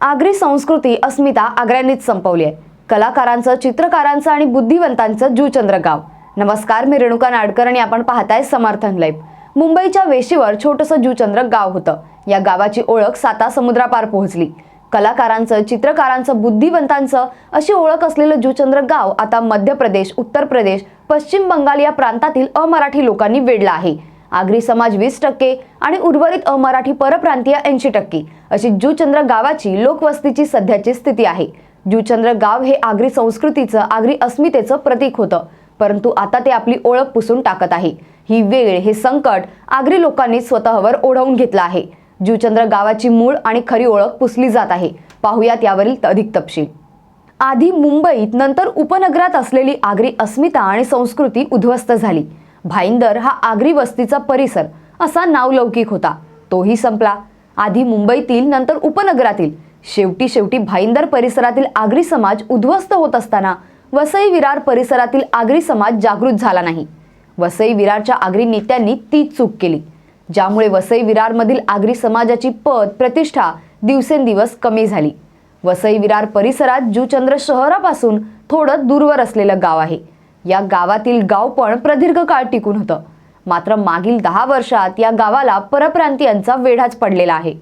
आगरी संस्कृती अस्मिता आग्र्यांनीच संपवली आहे. कलाकारांचं चित्रकारांचं आणि बुद्धिवंतांचं जूचंद्र गाव. नमस्कार मी रेणुका नाडकर आणि आपण पाहताय समर्थन लाईव्ह. मुंबईच्या वेशीवर छोटंसं जूचंद्र गाव होतं. या गावाची ओळख साता समुद्रापार पोहोचली. कलाकारांचं चित्रकारांचं बुद्धिवंतांचं अशी ओळख असलेलं जूचंद्र गाव आता मध्य प्रदेश उत्तर प्रदेश पश्चिम बंगाल या प्रांतातील अमराठी लोकांनी वेढलं आहे. आगरी समाज वीस टक्के आणि उर्वरित अमराठी परप्रांतीय ऐंशी टक्के. अशी जुचंद्र गावाची लोकवस्तीची सध्याची स्थिती आहे. जुचंद्र गाव हे आगरी संस्कृतीचं आगरी अस्मितेचं प्रतीक होतं. परंतु आता ते आपली ओळख पुसून टाकत आहे. ही वेळ हे संकट आगरी लोकांनी स्वतःवर ओढवून घेतलं आहे. जुचंद्र गावाची मूळ आणि खरी ओळख पुसली जात आहे. पाहुयात यावरील अधिक तपशील. आधी मुंबईत नंतर उपनगरात असलेली आगरी अस्मिता आणि संस्कृती उद्ध्वस्त झाली. भाईंदर हा आगरी वस्तीचा परिसर असा नावलौकिक होता. तोही संपला. आधी मुंबईतील नंतर उपनगरातील. शेवटी शेवटी भाईंदर परिसरातील आगरी समाज उद्ध्वस्त होत असताना वसई विरार परिसरातील आगरी समाज जागृत झाला नाही. वसई विरारच्या आगरी नेत्यांनी ती चूक केली. ज्यामुळे वसई विरारमधील आगरी समाजाची पद प्रतिष्ठा दिवसेंदिवस कमी झाली. वसई विरार परिसरात जूचंद्र शहरापासून थोडं दूरवर असलेलं गाव आहे. या गावातील गाव पण प्रदीर्घ काळ टिकून होतं. मात्र मागील दहा वर्षात या गावाला परप्रांतीयांचा वेढाच पडलेला आहे.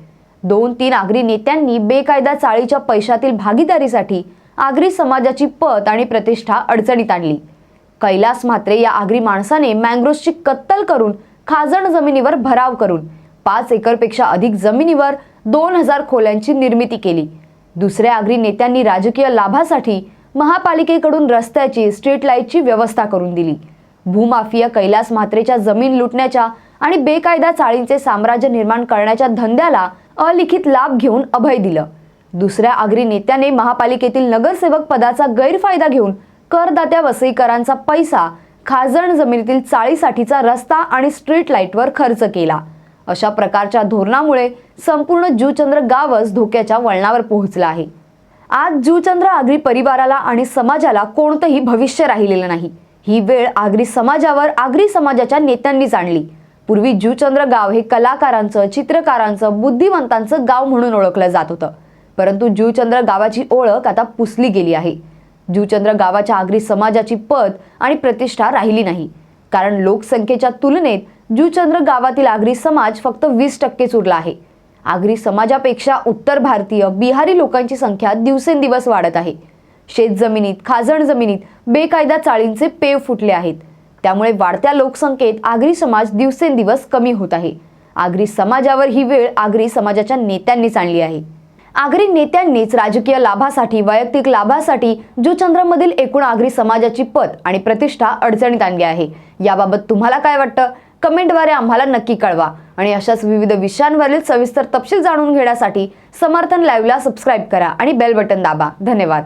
दोन तीन आगरी नेत्यांनी बेकायदा चाळीच्या पैशातील भागीदारीसाठी आगरी समाजाची पत आणि प्रतिष्ठा अडचणीत आणली. कैलास म्हात्रे या आगरी माणसाने मँग्रोव्सची कत्तल करून खाजण जमिनीवर भराव करून पाच एकरपेक्षा अधिक जमिनीवर दोन हजार खोल्यांची निर्मिती केली. दुसऱ्या आगरी नेत्यांनी राजकीय लाभासाठी महापालिकेकडून रस्त्याची स्ट्रीट लाईटची व्यवस्था करून दिली. भूमाफिया कैलास म्हात्रेच्या जमीन लुटण्याच्या आणि बेकायदा चाळींचे साम्राज्य निर्माण करण्याच्या धंद्याला अलिखित लाभ घेऊन अभय दिलं. दुसऱ्या आगरी नेत्याने महापालिकेतील नगरसेवक पदाचा गैरफायदा घेऊन करदात्या वसईकरांचा पैसा खाजण जमिनीतील चाळीसाठीचा रस्ता आणि स्ट्रीट लाईटवर खर्च केला. अशा प्रकारच्या धोरणामुळे संपूर्ण जूचंद्र गावच धोक्याच्या वळणावर पोहोचला आहे. आज जूचंद्र आगरी परिवाराला आणि समाजाला कोणतंही भविष्य राहिलेलं नाही. ही वेळ आगरी समाजावर आगरी समाजाच्या नेत्यांनीच आणली पूर्वी जूचंद्र गाव हे कलाकारांचं चित्रकारांचं बुद्धिवंतांचं गाव म्हणून ओळखलं जात होतं. परंतु जूचंद्र गावाची ओळख आता पुसली गेली आहे. जूचंद्र गावाच्या आगरी समाजाची पद आणि प्रतिष्ठा राहिली नाही. कारण लोकसंख्येच्या तुलनेत जूचंद्र गावातील आगरी समाज फक्त वीस टक्केच उरला आहे. आगरी समाजापेक्षा उत्तर भारतीय बिहारी लोकांची संख्या दिवसेंदिवस वाढत आहे. शेतजमिनीत खाजण जमिनीत बेकायदा चाळींचे पेव फुटले आहेत. त्यामुळे वाढत्या लोकसंख्येत आगरी समाज दिवसेंदिवस कमी होत आहे. आगरी समाजावर ही वेळ आगरी समाजाच्या नेत्यांनीच आणली आहे. आगरी नेत्यांनीच राजकीय लाभासाठी वैयक्तिक लाभासाठी जुचंद्रमधील एकूण आगरी समाजाची पद आणि प्रतिष्ठा अडचणीत आणली आहे. याबाबत तुम्हाला काय वाटतं? कमेंटद्वारे आम्हाला नक्की कळवा. आणि अशाच विविध विषयांवरील सविस्तर तपशील जाणून घेण्यासाठी समर्थन लाईव्हला सबस्क्राईब करा आणि बेल बटन दाबा. धन्यवाद.